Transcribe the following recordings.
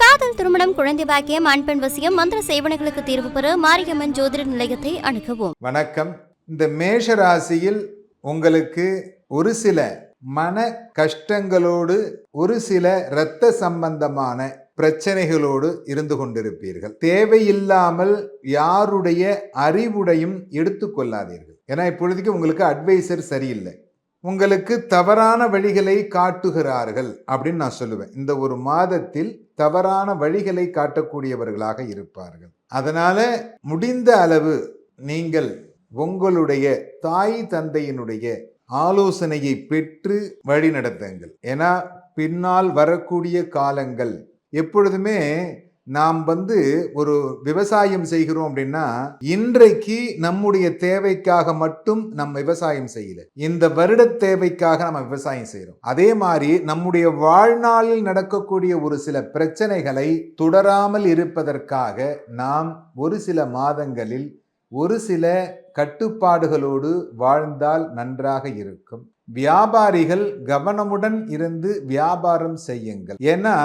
காதல் திருமணம் குழந்தை பாக்கியம் ஆண் பெண் வசியம் மந்திர சேவனைகளுக்கு தீர்வு பெற மாரியம்மன் ஜோதிட நிலையத்தை அணுகவும். வணக்கம். இந்த மேஷ ராசியில் உங்களுக்கு ஒரு சில மன கஷ்டங்களோடு ஒரு சில இரத்த சம்பந்தமான பிரச்சனைகளோடு இருந்து கொண்டிருப்பீர்கள். தேவையில்லாமல் யாருடைய அறிவுடையும் எடுத்துக்கொள்ளாதீர்கள் ஏன்னா இப்பொழுதைக்கு உங்களுக்கு அட்வைசர் சரியில்லை. உங்களுக்கு தவறான வழிகளை காட்டுகிறார்கள் அப்படின்னு நான் சொல்லுவேன். இந்த ஒரு மாதத்தில் தவறான வழிகளை காட்டக்கூடியவர்களாக இருப்பார்கள். அதனால முடிந்த அளவு நீங்கள் உங்களுடைய தாய் தந்தையினுடைய ஆலோசனையை பெற்று வழி நடத்துங்கள் ஏன்னா பின்னால் வரக்கூடிய காலங்கள் எப்பொழுதுமே நாம் வந்து ஒரு விவசாயம் செய்கிறோம் அப்படின்னா இன்றைக்கு நம்முடைய தேவைக்காக மட்டும் நம்ம விவசாயம் செய்யல. இந்த வருட தேவைக்காக நம்ம விவசாயம் செய்கிறோம் அதே மாதிரி நம்முடைய வாழ்நாளில் நடக்கக்கூடிய ஒரு சில பிரச்சனைகளை தொடராமல் இருப்பதற்காக நாம் ஒரு சில மாதங்களில் ஒரு சில கட்டுப்பாடுகளோடு வாழ்ந்தால் நன்றாக இருக்கும். வியாபாரிகள் கவனமுடன் இருந்து வியாபாரம் செய்யுங்கள். ஏன்னா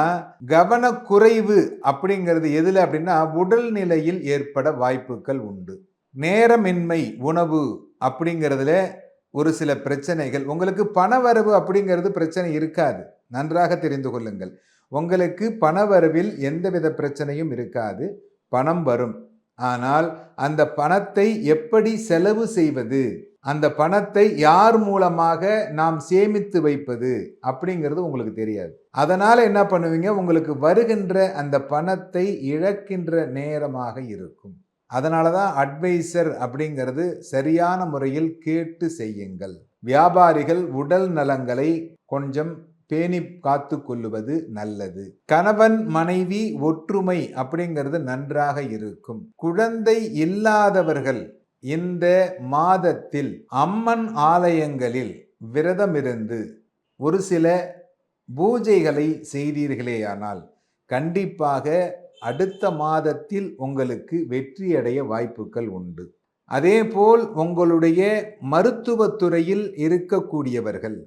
கவனக்குறைவு அப்படிங்கிறது எதில் அப்படின்னா உடல் நிலையில் ஏற்பட வாய்ப்புகள் உண்டு. நேரமின்மை உணவு அப்படிங்கிறதுல ஒரு சில பிரச்சனைகள். உங்களுக்கு பணவரவு அப்படிங்கிறது பிரச்சனை இருக்காது. நன்றாக தெரிந்து கொள்ளுங்கள். உங்களுக்கு பணவரவில் எந்தவித பிரச்சனையும் இருக்காது. பணம் வரும். ஆனால் அந்த பணத்தை எப்படி செலவு செய்வது? அந்த பணத்தை யார் மூலமாக நாம் சேமித்து வைப்பது அப்படிங்கிறது உங்களுக்கு தெரியாது. அதனால் என்ன பண்ணுவீங்க? உங்களுக்கு வருகின்ற அந்த பணத்தை இழக்கின்ற நேரமாக இருக்கும். அதனால தான் அட்வைசர் அப்படிங்கிறது சரியான முறையில் கேட்டு செய்யுங்கள். வியாபாரிகள் உடல் நலங்களை கொஞ்சம் பேணி காத்து கொள்ளுவது நல்லது. கணவன் மனைவி ஒற்றுமை அப்படிங்கிறது நன்றாக இருக்கும். குழந்தை இல்லாதவர்கள் இந்த மாதத்தில் அம்மன் ஆலயங்களில் விரதமிருந்து ஒரு சில பூஜைகளை செய்தீர்களேயானால் கண்டிப்பாக அடுத்த மாதத்தில் உங்களுக்கு வெற்றியடைய வாய்ப்புகள் உண்டு. அதேபோல் உங்களுடைய மருத்துவத்துறையில் இருக்கக்கூடியவர்கள்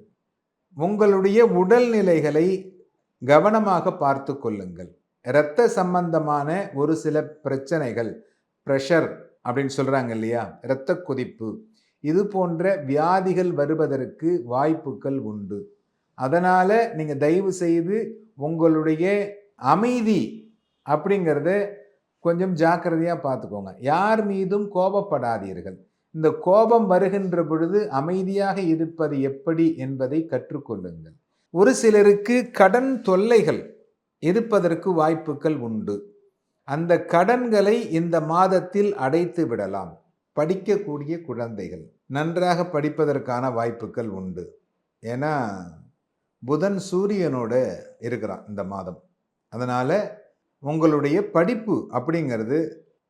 உங்களுடைய உடல்நிலைகளை கவனமாக பார்த்து கொள்ளுங்கள். இரத்த சம்பந்தமான ஒரு சில பிரச்சனைகள் ப்ரெஷர் அப்படின்னு சொல்கிறாங்க இல்லையா? இரத்த கொதிப்பு இது போன்ற வியாதிகள் வருவதற்கு வாய்ப்புகள் உண்டு. அதனால் நீங்கள் தயவு செய்து உங்களுடைய அமைதி அப்படிங்கிறத கொஞ்சம் ஜாக்கிரதையாக பார்த்துக்கோங்க. யார் மீதும் கோபப்படாதீர்கள். இந்த கோபம் வருகின்ற பொழுது அமைதியாக இருப்பது எப்படி என்பதை கற்றுக்கொள்ளுங்கள். ஒரு சிலருக்கு கடன் தொல்லைகள் இருப்பதற்கு வாய்ப்புகள் உண்டு. அந்த கடன்களை இந்த மாதத்தில் அடைத்து விடலாம். படிக்கக்கூடிய குழந்தைகள் நன்றாக படிப்பதற்கான வாய்ப்புகள் உண்டு. ஏன்னா புதன் சூரியனோட இருக்கிறான் இந்த மாதம். அதனால் உங்களுடைய படிப்பு அப்படிங்கிறது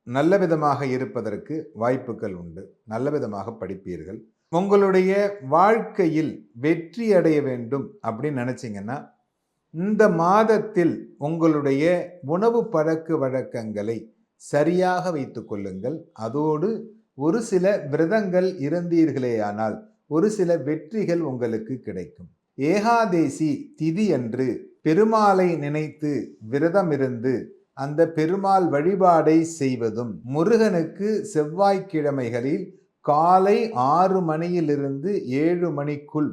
நல்ல விதமாக இருப்பதற்கு வாய்ப்புகள் உண்டு. நல்ல விதமாக படிப்பீர்கள். உங்களுடைய வாழ்க்கையில் வெற்றி அடைய வேண்டும் அப்படின்னு நினச்சிங்கன்னா இந்த மாதத்தில் உங்களுடைய உணவு பழக்க வழக்கங்களை சரியாக வைத்து கொள்ளுங்கள். அதோடு ஒரு சில விரதங்கள் இருந்தீர்களேயானால் ஒரு சில வெற்றிகள் உங்களுக்கு கிடைக்கும். ஏகாதேசி திதி அன்று பெருமாளை நினைத்து விரதமிருந்து அந்த பெருமாள் வழிபாடை செய்வதும் முருகனுக்கு செவ்வாய்க்கிழமைகளில் காலை ஆறு மணியிலிருந்து ஏழு மணிக்குள்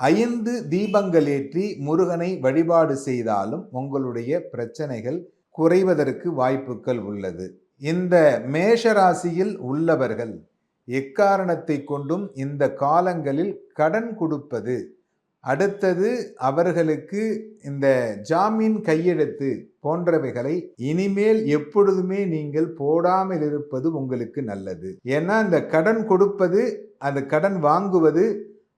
ஐந்து தீபங்களேற்றி முருகனை வழிபாடு செய்தாலும் உங்களுடைய பிரச்சனைகள் குறைவதற்கு வாய்ப்புகள் உள்ளது. இந்த மேஷராசியில் உள்ளவர்கள் எக்காரணத்தை கொண்டும் இந்த காலங்களில் கடன் கொடுப்பது அடுத்தது அவர்களுக்கு இந்த ஜாமீன் கையெழுத்து போன்றவைகளை இனிமேல் எப்பொழுதுமே நீங்கள் போடாமல் இருப்பது உங்களுக்கு நல்லது. ஏன்னா இந்த கடன் கொடுப்பது அந்த கடன் வாங்குவது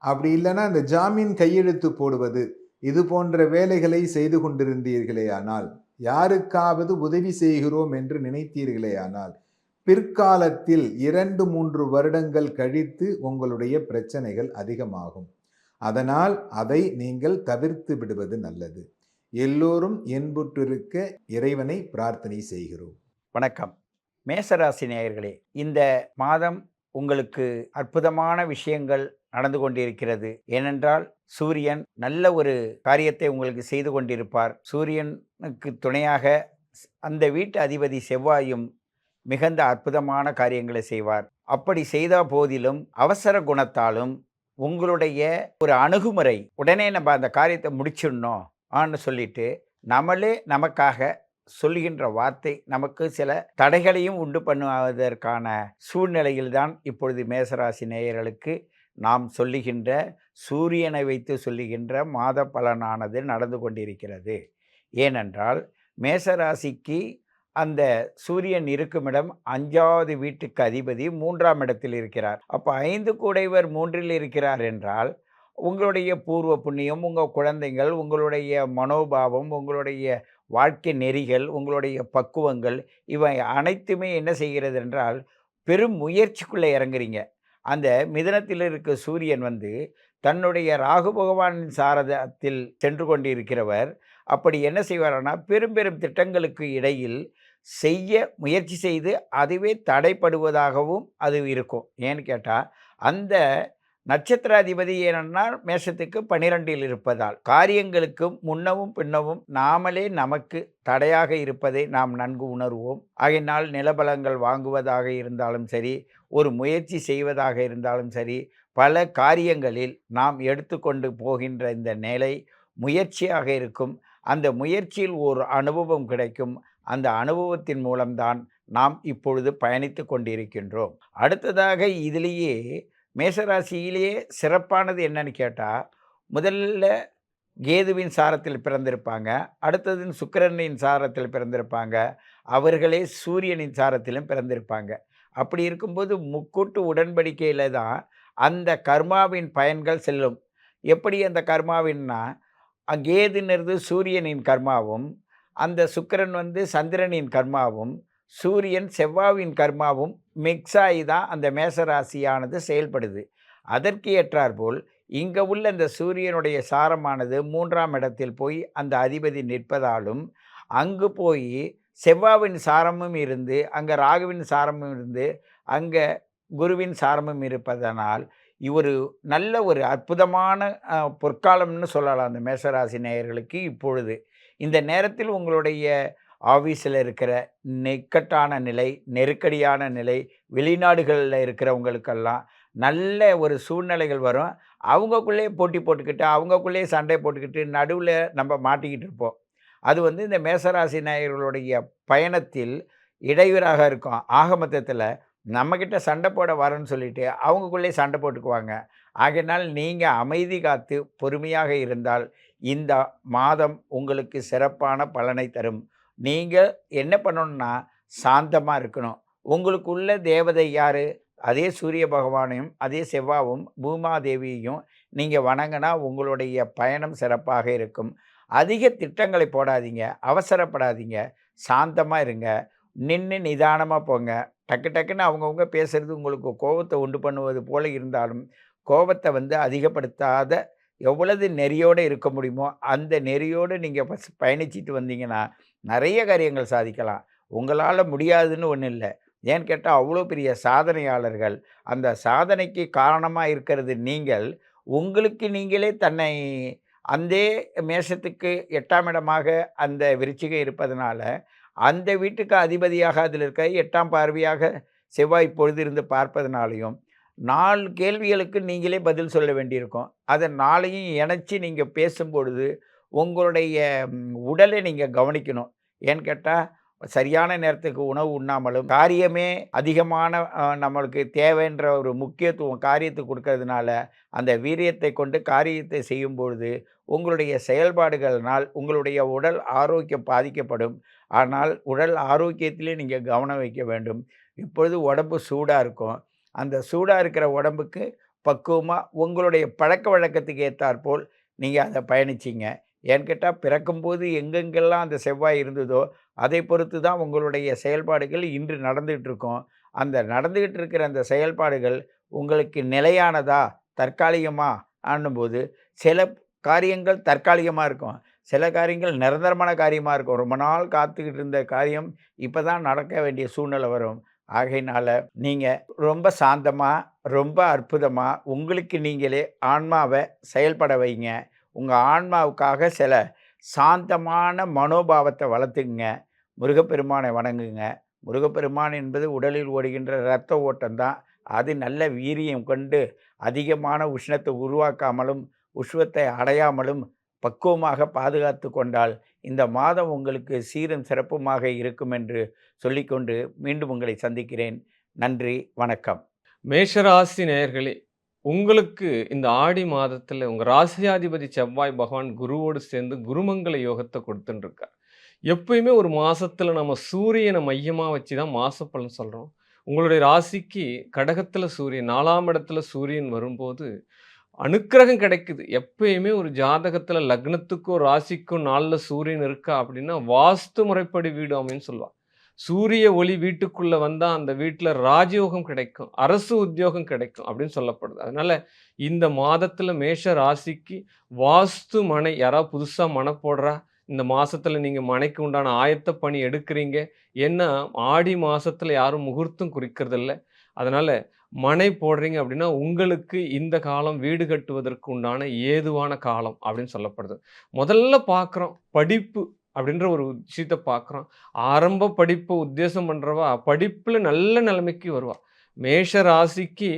அப்படி இல்லைன்னா அந்த ஜாமீன் கையெழுத்து போடுவது இது போன்ற வேலைகளை செய்து கொண்டிருந்தீர்களே ஆனால் யாருக்காவது உதவி செய்கிறோம் என்று நினைத்தீர்களே ஆனால் பிற்காலத்தில் இரண்டு மூன்று வருடங்கள் கழித்து உங்களுடைய பிரச்சனைகள் அதிகமாகும். அதனால் அதை நீங்கள் தவிர்த்து விடுவது நல்லது. எல்லோரும் என்புற்றிருக்க இறைவனை பிரார்த்தனை செய்கிறோம். வணக்கம். மேசராசி நேயர்களே இந்த மாதம் உங்களுக்கு அற்புதமான விஷயங்கள் நடந்து கொண்டிருக்கிறது. ஏனென்றால் சூரியன் நல்ல ஒரு காரியத்தை உங்களுக்கு செய்து கொண்டிருப்பார். சூரியனுக்கு துணையாக அந்த வீட்டு அதிபதி செவ்வாயும் மிகுந்த அற்புதமான காரியங்களை செய்வார். அப்படி செய்த போதிலும் அவசர குணத்தாலும் உங்களுடைய ஒரு அணுகுமுறை உடனே நம்ம அந்த காரியத்தை முடிச்சிடணும் ஆன்னு சொல்லிட்டு நம்மளே நமக்காக சொல்லுகின்ற வார்த்தை நமக்கு சில தடைகளையும் உண்டு பண்ணுவதற்கான சூழ்நிலையில்தான் இப்பொழுது மேசராசி நேயர்களுக்கு நாம் சொல்லுகின்ற சூரியனை வைத்து சொல்லுகின்ற மாத பலனானது நடந்து கொண்டிருக்கிறது. ஏனென்றால் மேசராசிக்கு அந்த சூரியன் இருக்கும் இடம் அஞ்சாவது வீட்டுக்கு அதிபதி மூன்றாம் இடத்தில் இருக்கிறார். அப்போ ஐந்து கூடைவர் மூன்றில் இருக்கிறார் என்றால் உங்களுடைய பூர்வ புண்ணியம் உங்கள் குழந்தைகள் உங்களுடைய மனோபாவம் உங்களுடைய வாழ்க்கை நெறிகள் உங்களுடைய பக்குவங்கள் இவை அனைத்துமே என்ன செய்கிறது என்றால் பெரும் முயற்சிக்குள்ளே இறங்குறீங்க. அந்த மிதனத்தில் இருக்க சூரியன் வந்து தன்னுடைய ராகு பகவானின் சாரதத்தில் சென்று கொண்டிருக்கிறவர். அப்படி என்ன செய்வார்னா பெரும் பெரும் திட்டங்களுக்கு இடையில் செய்ய முயற்சி செய்து அதுவே தடைப்படுவதாகவும் அது இருக்கும். ஏன்னு கேட்டால் அந்த நட்சத்திராதிபதி ஏனென்றால் மேஷத்துக்கு பனிரெண்டில் இருப்பதால் காரியங்களுக்கு முன்னவும் பின்னவும் நாமளே நமக்கு தடையாக இருப்பதை நாம் நன்கு உணர்வோம். ஆகையினால் நிலபலங்கள் வாங்குவதாக இருந்தாலும் சரி ஒரு முயற்சி செய்வதாக இருந்தாலும் சரி பல காரியங்களில் நாம் எடுத்துக்கொண்டு போகின்ற இந்த நிலை முயற்சியாக இருக்கும். அந்த முயற்சியில் ஒரு அனுபவம் கிடைக்கும். அந்த அனுபவத்தின் மூலம்தான் நாம் இப்பொழுது பயணித்து கொண்டிருக்கின்றோம். அடுத்ததாக இதிலேயே மேசராசியிலேயே சிறப்பானது என்னன்னு கேட்டால் முதல்ல கேதுவின் சாரத்தில் பிறந்திருப்பாங்க. அடுத்தது சுக்கிரனின் சாரத்தில் பிறந்திருப்பாங்க. அவர்களே சூரியனின் சாரத்திலும் பிறந்திருப்பாங்க. அப்படி இருக்கும்போது முக்கூட்டு உடன்படிக்கையில் தான் அந்த கர்மாவின் பயன்கள் செல்லும். எப்படி அந்த கர்மாவின்னா அ- கேதுன்றது சூரியனின் கர்மாவும் அந்த சுக்கிரன் வந்து சந்திரனின் கர்மாவும் சூரியன் செவ்வாவின் கர்மாவும் மிக்ஸ் ஆகி தான் அந்த மேசராசியானது செயல்படுது. அதற்கு ஏற்றாற்போல் இங்கே உள்ள இந்த சூரியனுடைய சாரமானது மூன்றாம் இடத்தில் போய் அந்த அதிபதி நிற்பதாலும் அங்கு போய் செவ்வாவின் சாரமும் இருந்து அங்கே ராகுவின் சாரமும் இருந்து அங்கே குருவின் சாரமும் இருப்பதனால் இவர் நல்ல ஒரு அற்புதமான பொற்காலம்னு சொல்லலாம் அந்த மேசராசி நேயர்களுக்கு இப்பொழுது. இந்த நேரத்தில் உங்களுடைய ஆஃபீஸில் இருக்கிற நிக்கட்டான நிலை நெருக்கடியான நிலை வெளிநாடுகளில் இருக்கிறவங்களுக்கெல்லாம் நல்ல ஒரு சூழ்நிலைகள் வரும். அவங்கக்குள்ளே போட்டி போட்டுக்கிட்டு அவங்கக்குள்ளே சண்டை போட்டுக்கிட்டு நடுவில் நம்ம மாட்டிக்கிட்டு இருப்போம். அது வந்து இந்த மேசராசி நாயகர்களுடைய பயணத்தில் இடையூறாக இருக்கும். ஆக மொத்தத்தில் நம்மக்கிட்ட சண்டை போட வரேன்னு சொல்லிட்டு அவங்களுக்குள்ளே சண்டை போட்டுக்குவாங்க. ஆகையினால் நீங்கள் அமைதி காத்து பொறுமையாக இருந்தால் இந்த மாதம் உங்களுக்கு சிறப்பான பலனை தரும். நீங்கள் என்ன பண்ணணும்னா சாந்தமாக இருக்கணும். உங்களுக்குள்ள தேவதை யார்? அதே சூரிய பகவானையும் அதே செவ்வாவும் பூமாதேவியையும் நீங்கள் வணங்கினா உங்களுடைய பயணம் சிறப்பாக இருக்கும். அதிக திட்டங்களை போடாதீங்க அவசரப்படாதீங்க. சாந்தமாக இருங்க. நின்று நிதானமாக போங்க. டக்கு டக்குன்னு அவங்கவுங்க பேசுகிறது உங்களுக்கு கோபத்தை உண்டு பண்ணுவது போல இருந்தாலும் கோபத்தை வந்து அதிகப்படுத்தாத எவ்வளவு நெறியோடு இருக்க முடியுமோ அந்த நெறியோடு நீங்கள் பயணிச்சிட்டு வந்தீங்கன்னா நிறைய காரியங்கள் சாதிக்கலாம். உங்களால் முடியாதுன்னு ஒன்றும் இல்லை. ஏன்னு கேட்டால் அவ்வளோ பெரிய சாதனையாளர்கள். அந்த சாதனைக்கு காரணமாக இருக்கிறது நீங்கள். உங்களுக்கு நீங்களே தன்னை அந்த மேஷத்துக்கு எட்டாம் இடமாக அந்த விருச்சிகை இருப்பதனால அந்த வீட்டுக்கு அதிபதியாக அதில் இருக்க எட்டாம் பார்வையாக செவ்வாய் பொழுது இருந்து பார்ப்பதனாலையும் நாலு கேள்விகளுக்கு நீங்களே பதில் சொல்ல வேண்டியிருக்கும். அதை நாளையும் இணைச்சி நீங்கள் பேசும்பொழுது உங்களுடைய உடலை நீங்கள் கவனிக்கணும். ஏன்னு கேட்டால் சரியான நேரத்துக்கு உணவு உண்ணாமலும் காரியமே அதிகமான நம்மளுக்கு தேவைன்ற ஒரு முக்கியத்துவம் காரியத்துக்கு கொடுக்கறதுனால அந்த வீரியத்தை கொண்டு காரியத்தை செய்யும் பொழுது உங்களுடைய செயல்பாடுகளினால் உங்களுடைய உடல் ஆரோக்கியம் பாதிக்கப்படும். ஆனால் உடல் ஆரோக்கியத்திலே நீங்கள் கவனம் வைக்க வேண்டும். இப்பொழுது உடம்பு சூடாக இருக்கும். அந்த சூடாக இருக்கிற உடம்புக்கு பக்குவமாக உங்களுடைய பழக்க வழக்கத்துக்கு ஏற்றாற்போல் நீங்கள் அதை பயணிச்சிங்க. ஏன்னு கேட்டால் பிறக்கும்போது எங்கெங்கெல்லாம் அந்த செவ்வாய் இருந்ததோ அதை பொறுத்து தான் உங்களுடைய செயல்பாடுகள் இன்று நடந்துகிட்டு இருக்கும். அந்த நடந்துக்கிட்டு இருக்கிற அந்த செயல்பாடுகள் உங்களுக்கு நிலையானதா தற்காலிகமா ஆனும்போது சில காரியங்கள் தற்காலிகமாக இருக்கும். சில காரியங்கள் நிரந்தரமான காரியமாக இருக்கும். ரொம்ப நாள் காத்துக்கிட்டு இருந்த காரியம் இப்போ தான் நடக்க வேண்டிய சூழ்நிலை வரும். ஆகையினால் நீங்கள் ரொம்ப சாந்தமாக ரொம்ப அற்புதமாக உங்களுக்கு நீங்களே ஆன்மாவை செயல்பட வைங்க. உங்கள் ஆன்மாவுக்காக சில சாந்தமான மனோபாவத்தை வளர்த்துக்குங்க. முருகப்பெருமானை வணங்குங்க. முருகப்பெருமான் என்பது உடலில் ஓடுகின்ற இரத்த ஓட்டம்தான். அது நல்ல வீரியம் கொண்டு அதிகமான உஷ்ணத்தை உருவாக்காமலும் உஷ்வத்தை அடையாமலும் பக்குவமாக பாதுகாத்து கொண்டால் இந்த மாதம் உங்களுக்கு சீரும் சிறப்புமாக இருக்கும் என்று சொல்லிக்கொண்டு மீண்டும் உங்களை சந்திக்கிறேன். நன்றி வணக்கம். மேஷராசி நேயர்களே உங்களுக்கு இந்த ஆடி மாதத்தில் உங்கள் ராசியாதிபதி செவ்வாய் பகவான் குருவோடு சேர்ந்து குருமங்கல யோகத்தை கொடுத்துட்டுருக்கார் எப்பயுமே ஒரு மாதத்தில் நம்ம சூரியனை மையமாக வச்சு தான் மாசப்பலன் சொல்கிறோம் உங்களுடைய ராசிக்கு கடகத்தில் சூரியன் நாலாம் இடத்துல சூரியன் வரும்போது அனுக்கிரகம் கிடைக்குது. எப்பயுமே ஒரு ஜாதகத்தில் லக்னத்துக்கும் ராசிக்கும் நாளில் சூரியன் இருக்கா அப்படின்னா வாஸ்து முறைப்படி வீடு அமைன்னு சொல்லுவாள் சூரிய ஒளி வீட்டுக்குள்ளே வந்தால் அந்த வீட்டில் ராஜயோகம் கிடைக்கும் அரசு உத்தியோகம் கிடைக்கும் அப்படின்னு சொல்லப்படுது. அதனால் இந்த மாதத்தில் மேஷ ராசிக்கு வாஸ்து மனை யாராவது புதுசாக மனை போடுறா இந்த மாதத்தில் நீங்கள் மனைக்கு உண்டான ஆயத்த பணி எடுக்கிறீங்க ஏன்னா ஆடி மாதத்தில் யாரும் முகூர்த்தம் குறிக்கிறதில்ல. அதனால் மனை போடுறீங்க அப்படின்னா உங்களுக்கு இந்த காலம் வீடு கட்டுவதற்கு உண்டான ஏதுவான காலம் அப்படின்னு சொல்லப்படுது. முதல்ல பார்க்குறோம் படிப்பு அப்படின்ற ஒரு விஷயத்தை பார்க்குறோம் ஆரம்ப படிப்பு உத்தேசம் பண்ணுறவா படிப்பில் நல்ல நிலைமைக்கு வருவா. மேஷ ராசிக்கு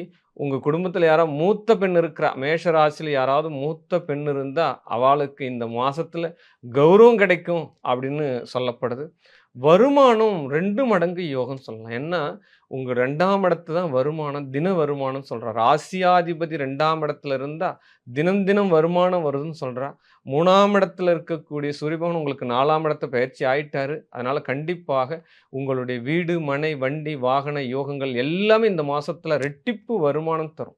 உங்கள் குடும்பத்தில் யாராவது மூத்த பெண் இருக்கிறா. மேஷ ராசியில் யாராவது மூத்த பெண் இருந்தால் அவளுக்கு இந்த மாதத்தில் கௌரவம் கிடைக்கும் அப்படின்னு சொல்லப்படுது. வருமானம் ரெண்டு மடங்கு யோகம் சொல்லலாம். ஏன்னா உங்கள் ரெண்டாம் இடத்து தான் வருமானம் தின வருமானம் சொல்கிறா ராசியாதிபதி ரெண்டாம் இடத்துல இருந்தால் தினம் தினம் வருமானம் வருதுன்னு சொல்கிறா மூணாம் இடத்துல இருக்கக்கூடிய சூரியபவன் உங்களுக்கு நாலாம் இடத்த பயிற்சி ஆயிட்டாரு. அதனால கண்டிப்பாக உங்களுடைய வீடு மனை வண்டி வாகன யோகங்கள் எல்லாமே இந்த மாசத்துல ரெட்டிப்பு வருமானம் தரும்.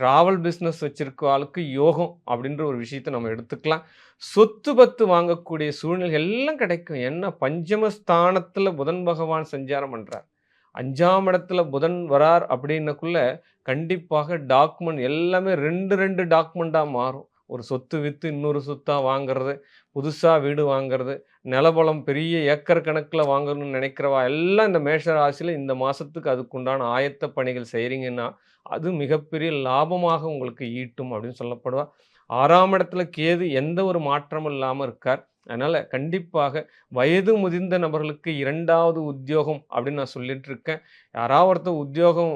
டிராவல் பிஸ்னஸ் வச்சிருக்க ஆளுக்கு யோகம் அப்படின்ற ஒரு விஷயத்தை நம்ம எடுத்துக்கலாம். சொத்து பத்து வாங்கக்கூடிய சூழ்நிலை எல்லாம் கிடைக்கும். என்ன பஞ்சமஸ்தானத்துல புதன் பகவான் சஞ்சாரம் பண்றார். அஞ்சாம் இடத்துல புதன் வரார் அப்படின்னக்குள்ள கண்டிப்பாக டாக்குமெண்ட் எல்லாமே ரெண்டு ரெண்டு டாக்குமெண்ட்டாக மாறும். ஒரு சொத்து விற்று இன்னொரு சொத்தாக வாங்குறது புதுசாக வீடு வாங்குறது நிலபலம் பெரிய ஏக்கர் கணக்கில் வாங்கணும்னு நினைக்கிறவா? எல்லாம் இந்த மேஷ ராசியில் இந்த மாதத்துக்கு அதுக்குண்டான ஆயத்த பணிகள் செய்கிறீங்கன்னா அது மிகப்பெரிய லாபமாக உங்களுக்கு ஈட்டும் அப்படின்னு சொல்லப்படுவா. ஆறாம் இடத்துல கேது எந்த ஒரு மாற்றமும் இல்லாமல் இருக்கார். அதனால் கண்டிப்பாக வயது முதிர்ந்த நபர்களுக்கு இரண்டாவது உத்தியோகம் அப்படின்னு நான் சொல்லிட்டு இருக்கேன் யாராவது ஒருத்தர் உத்தியோகம்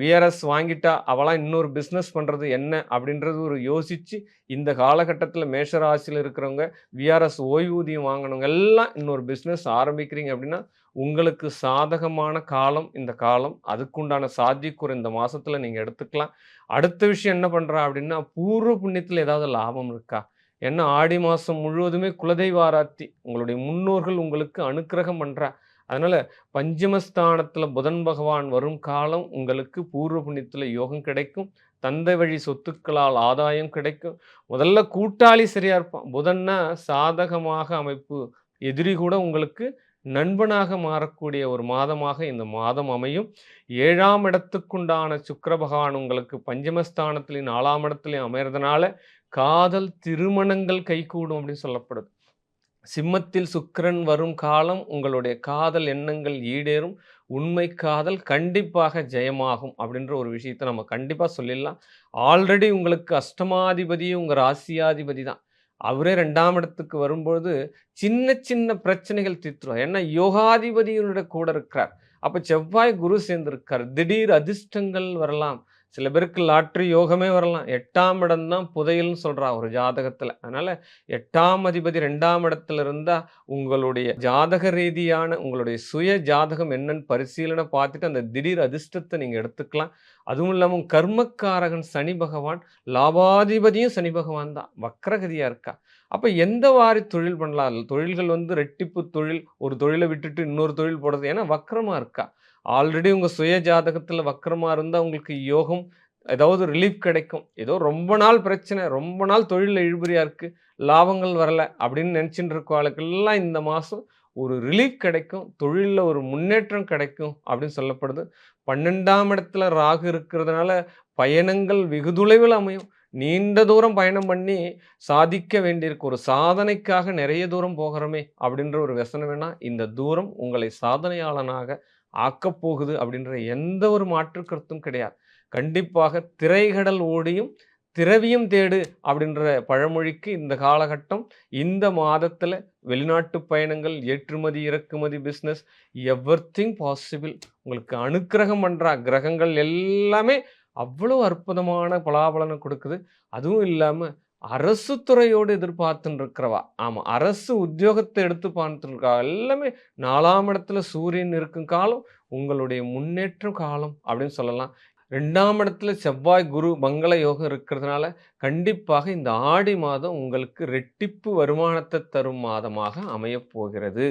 விஆர்எஸ் வாங்கிட்டா அவளாம் இன்னொரு பிஸ்னஸ் பண்ணுறது என்ன அப்படின்றது ஒரு யோசித்து இந்த காலகட்டத்தில் மேஷராசியில் இருக்கிறவங்க விஆர்எஸ் ஓய்வூதியம் வாங்கினவங்க எல்லாம் இன்னொரு பிஸ்னஸ் ஆரம்பிக்கிறீங்க அப்படின்னா உங்களுக்கு சாதகமான காலம் இந்த காலம். அதுக்குண்டான சாத்தியக்கூறு இந்த மாதத்தில் நீங்கள் எடுத்துக்கலாம். அடுத்த விஷயம் என்ன பண்ணுறா அப்படின்னா பூர்வ புண்ணியத்தில் ஏதாவது லாபம் இருக்கா? ஏன்னா ஆடி மாதம் முழுவதுமே குலதெய்வ ஆராத்தி உங்களுடைய முன்னோர்கள் உங்களுக்கு அனுக்கிரகம் பண்ணுறா அதனால் பஞ்சமஸ்தானத்தில் புதன் பகவான் வரும் காலம் உங்களுக்கு பூர்வ புண்ணியத்தில் யோகம் கிடைக்கும். தந்தை வழி சொத்துக்களால் ஆதாயம் கிடைக்கும். முதல்ல கூட்டாளி சரியாக இருப்பான். புதன்னா சாதகமாக அமைப்பு எதிரி கூட உங்களுக்கு நண்பனாக மாறக்கூடிய ஒரு மாதமாக இந்த மாதம் அமையும். ஏழாம் இடத்துக்குண்டான சுக்கர பகவான் உங்களுக்கு பஞ்சமஸ்தானத்திலையும் நாலாம் இடத்துலையும் அமைறதுனால காதல் திருமணங்கள் கைகூடும் அப்படின்னு சொல்லப்படுது. சிம்மத்தில் சுக்கரன் வரும் காலம் உங்களுடைய காதல் எண்ணங்கள் ஈடேறும். உண்மை காதல் கண்டிப்பாக ஜெயமாகும் அப்படின்ற ஒரு விஷயத்தை நம்ம கண்டிப்பாக சொல்லிடலாம். ஆல்ரெடி உங்களுக்கு அஷ்டமாதிபதியும் உங்கள் ராசியாதிபதி தான். அவரே ரெண்டாம் இடத்துக்கு வரும்பொழுது சின்ன சின்ன பிரச்சனைகள் தீர்த்துருவார் ஏன்னா யோகாதிபதியினுடைய கூட இருக்கிறார். அப்போ செவ்வாய் குரு சேர்ந்திருக்கார். திடீர் அதிர்ஷ்டங்கள் வரலாம். சில பேருக்கு லாட்ரி யோகமே வரலாம். எட்டாம் இடம் தான் புதையல்னு சொல்கிறா ஒரு ஜாதகத்தில். அதனால் எட்டாம் அதிபதி ரெண்டாம் இடத்துல இருந்தால் உங்களுடைய ஜாதக ரீதியான உங்களுடைய சுய ஜாதகம் என்னன்னு பரிசீலனை பார்த்துட்டு அந்த திடீர் அதிர்ஷ்டத்தை நீங்கள் எடுத்துக்கலாம். அதுவும் இல்லாமல் கர்மக்காரகன் சனி பகவான் லாபாதிபதியும் சனி பகவான் தான். வக்ரகதியாக இருக்கா. அப்போ எந்த வாரி தொழில் பண்ணலாம்? தொழில்கள் வந்து ரெட்டிப்பு தொழில் ஒரு தொழிலை விட்டுட்டு இன்னொரு தொழில் போடுறது. ஏன்னா வக்ரமா இருக்கா. ஆல்ரெடி உங்கள் சுய ஜாதகத்தில் வக்கரமாக இருந்தால் உங்களுக்கு யோகம் ஏதாவது ரிலீஃப் கிடைக்கும். ஏதோ ரொம்ப நாள் பிரச்சனை ரொம்ப நாள் தொழிலில் இழுபறியாக இருக்குது லாபங்கள் வரலை அப்படின்னு நினச்சிட்டு இருக்க ஆளுக்கெல்லாம் இந்த மாதம் ஒரு ரிலீஃப் கிடைக்கும் தொழிலில் ஒரு முன்னேற்றம் கிடைக்கும் அப்படின்னு சொல்லப்படுது. பன்னெண்டாம் இடத்துல ராகு இருக்கிறதுனால பயணங்கள் வெகு தொலைவில் அமையும். நீண்ட தூரம் பயணம் பண்ணி சாதிக்க வேண்டியிருக்கு. ஒரு சாதனைக்காக நிறைய தூரம் போகிறோமே அப்படின்ற ஒரு व्यசனம் வேணா இந்த தூரம் உங்களை சாதனையாளனாக ஆக்கப் போகுது அப்படின்ற எந்த ஒரு மாற்று கருத்தும் கிடையாது. கண்டிப்பாக திரைகடல் ஓடியும் திரவியம் தேடு அப்படின்ற பழமொழிக்கு இந்த காலகட்டம் இந்த மாதத்தில் வெளிநாட்டு பயணங்கள் ஏற்றுமதி இறக்குமதி பிஸ்னஸ் எவ்ரிதிங் பாசிபிள் உங்களுக்கு அனுக்கிரகம் பண்ற கிரகங்கள் எல்லாமே அவ்வளோ அற்புதமான பலாபலனை கொடுக்குது. அதுவும் இல்லாமல் அரசு துறையோடு எதிர்பார்த்துன்னு இருக்கிறவா ஆமாம் அரசு உத்தியோகத்தை எடுத்து பார்த்துருக்கா. எல்லாமே நாலாம் இடத்துல சூரியன் இருக்கும் காலம் உங்களுடைய முன்னேற்ற காலம் அப்படின்னு சொல்லலாம். ரெண்டாம் இடத்துல செவ்வாய் குரு மங்கள யோகம் இருக்கிறதுனால கண்டிப்பாக இந்த ஆடி மாதம் உங்களுக்கு ரெட்டிப்பு வருமானத்தை தரும் மாதமாக அமையப் போகிறது.